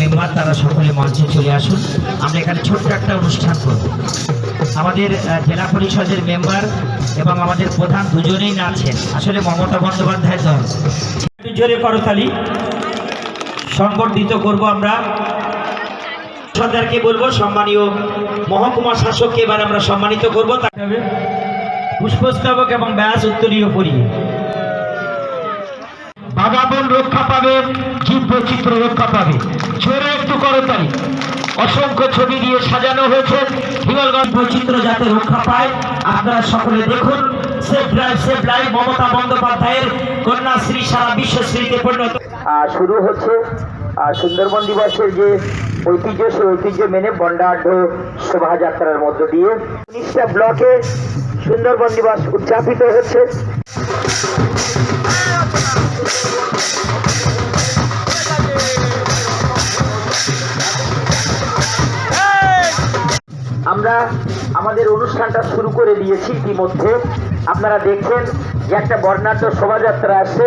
Member, তারা সকলে মঞ্চে চলে আসুন। আমরা এখানে ছোট্ট একটা অনুষ্ঠান করব। আমাদের জেলা পরিষদের মেম্বার এবং আমাদের প্রধান দুজনেই নাচেন আসলে মমতা বন্দ্যোপাধ্যায় দল। জোরে করতালি সংবর্ধিত করব আমরা। সর্দারকে বলব, সম্মানীয় মহকুমা শাসককে এবার আমরা সম্মানিত করব। তাকে পুষ্পস্তবক এবং ব্যাস উত্তরীয় পরিয়ে। বাবা রক্ষা পাবে জীব বৈচিত্র্য রক্ষা পাবে। জোরে একটু করতালি। অসংখ্য ছবি দিয়ে সাজানো হয়েছে। হিঙ্গলগঞ্জ বৈচিত্র্য যাতে রক্ষা পায়, আপনারা সকলে দেখুন। Safe drive safe live Mamata বন্দ্যোপাধ্যায়ের কন্যাশ্রী সারা বিশ্বশ্রীতে পরিণত। শুরু হচ্ছে সুন্দরবন দিবসের যে ঐতিহ্য, সেই ঐতিহ্য মেনে বন্ডাঢ্য শোভাযাত্রার মধ্য দিয়ে উনিশটা ব্লকে সুন্দরবন দিবস উদযাপিত হচ্ছে। আমরা আমাদের অনুষ্ঠানটা শুরু করে দিয়েছি ইতিমধ্যে। আপনারা দেখছেন যে একটা বর্ণাঢ্য শোভাযাত্রা আসছে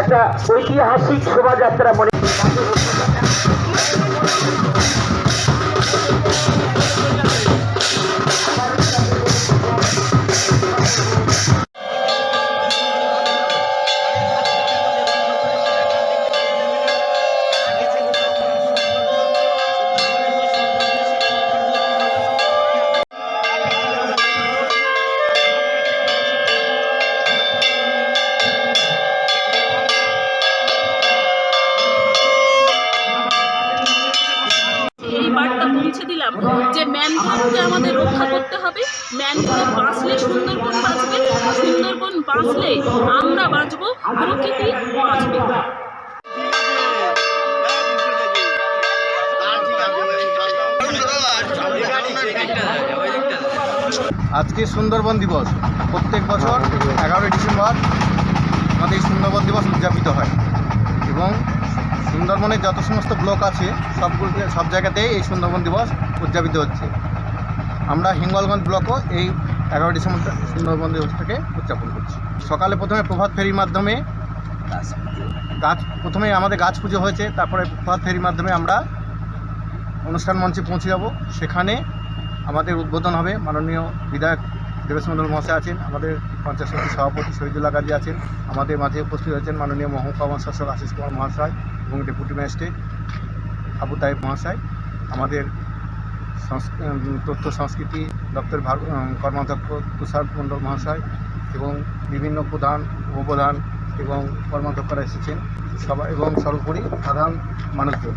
একটা ঐতিহাসিক শোভাযাত্রা মনে পৌঁছে দিলাম যে ম্যানগ্রোভকে আমাদের রক্ষা করতে হবে ম্যানগ্রোভ বাঁচলে সুন্দরবন বাঁচবে, সুন্দরবন বাঁচলে আমরা বাঁচবো, প্রকৃতি বাঁচবে। আজকে সুন্দরবন দিবস। প্রত্যেক বছর এগারোই ডিসেম্বর আমাদের সুন্দরবন দিবস উদযাপিত হয়। এবং সুন্দরবনের যত সমস্ত ব্লক আছে, সবগুলোতে, সব জায়গাতেই এই সুন্দরবন দিবস উদযাপিত হচ্ছে। আমরা হিঙ্গলগঞ্জ ব্লকও এই এগারো ডিসেম্বর সুন্দরবন দিবসটাকে উদযাপন করছি। সকালে প্রথমে প্রভাত ফেরির মাধ্যমে গাছ, প্রথমে আমাদের গাছ পুজো হয়েছে, তারপরে প্রভাত ফেরির মাধ্যমে আমরা অনুষ্ঠান মঞ্চে পৌঁছে যাব। সেখানে আমাদের উদ্বোধন হবে মাননীয় বিধায়ক দেবেশ মন্ডল মহাশয় আছেন, আমাদের পঞ্চায়েত সমিতির সভাপতি শহীদুল্লাহ গাজী আছেন, আমাদের মাঝে উপস্থিত হয়েছেন মাননীয় মহকুমা শাসক আশিস কুমার মহাশয় এবং ডেপুটি ম্যাজিস্ট্রেট আবু তাইব মহাশয়, আমাদের তথ্য সংস্কৃতি দপ্তর ভার কর্মাধ্যক্ষ তুষার মণ্ডল মহাশয় এবং বিভিন্ন প্রধান, উপপ্রধান এবং কর্মাধ্যক্ষরা এসেছেন। সবাই এবং সর্বোপরি সাধারণ মানুষজন।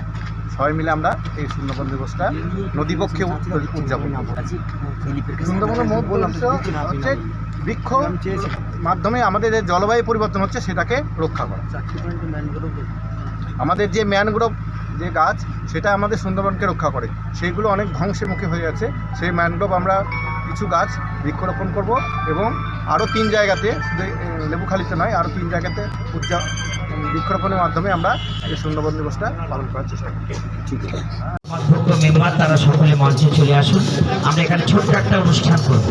সবাই মিলে আমরা এই সুন্দরবন দিবসটা নদীপক্ষে উদ- উদযাপন সুন্দরবনের মূল উদ্দেশ্য হচ্ছে বৃক্ষ মাধ্যমে আমাদের যে জলবায়ু পরিবর্তন হচ্ছে সেটাকে রক্ষা করা। আমাদের যে ম্যানগ্রোভ যে গাছ, সেটা আমাদের সুন্দরবনকে রক্ষা করে। সেইগুলো অনেক ধ্বংসের মুখে হয়ে আছে। সেই ম্যানগ্রোভ আমরা কিছু গাছ বৃক্ষরোপণ করব এবং আরও তিন জায়গাতে লেবুখালিতে নয়, আরও তিন জায়গাতে উদযা বৃক্ষরোপণের মাধ্যমে আমরা এই সুন্দরবন দিবসটা পালন করার চেষ্টা করি আছে। মেম্বার তারা সকলে মঞ্চে চলে আসুন। আমরা এখানে ছোট্ট একটা অনুষ্ঠান করব।